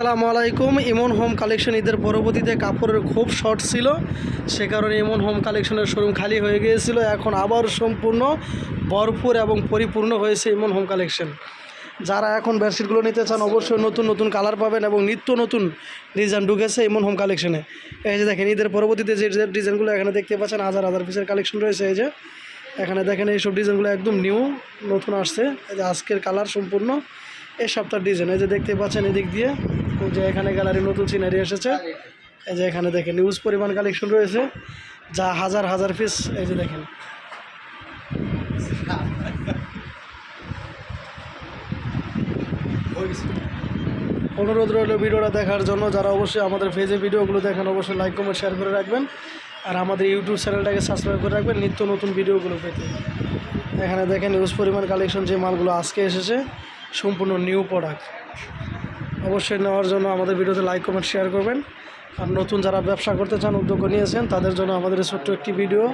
আসসালামু আলাইকুম। ইমন home collection ঈদের পরবর্তীতে কাপড়ের খুব শর্ট ছিল। সে কারণে ইমন হোম কালেকশনের শোরুম খালি হয়ে গিয়েছিল। এখন আবার সম্পূর্ণ ভরপুর এবং পরিপূর্ণ হয়েছে ইমন হোম কালেকশন। যারা এখন বেডশিটগুলো নিতে চান, অবশ্যই নতুন নতুন কালার পাবেন এবং নিত্য নতুন ডিজাইন ঢুকেছে ইমন হোম কালেকশনে এই যে দেখেন, ঈদের পরবর্তীতে যে ডিজাইনগুলো এখানে দেখতে পাচ্ছেন, হাজার হাজার পিসের কালেকশন রয়েছে এই যে। এখানে দেখেন এইসব ডিজাইনগুলো একদম নিউ নতুন আসছে। আজকের কালার সম্পূর্ণ এই সপ্তাহের ডিজাইন এই যে দেখতে পাচ্ছেন এদিক দিয়ে যে এখানে গ্যালারি নতুন সিনারি এসেছে। এই যে এখানে দেখেন নিউজ পরিমাণ কালেকশন রয়েছে, যা হাজার হাজার পিস এই যে দেখেন। অনুরোধ রইল ভিডিওটা দেখার জন্য, যারা অবশ্যই আমাদের ফেজে ভিডিওগুলো দেখেন, অবশ্যই লাইক কমেন্ট শেয়ার করে রাখবেন। আর আমাদের ইউটিউব চ্যানেলটাকে সাবস্ক্রাইব করে রাখবেন, নিত্য নতুন ভিডিওগুলো পেতে। এখানে দেখেন নিউজ পরিমাণ কালেকশন যে মালগুলো আজকে এসেছে। সম্পূর্ণ নিউ প্রোডাক্ট অবশ্যই নেওয়ার জন্য আমাদের ভিডিওতে লাইক কমেন্ট শেয়ার করবেন। আর নতুন যারা ব্যবসা করতে চান, উদ্যোগ নিয়েছেন, তাদের জন্য আমাদের ছোট্ট একটি ভিডিও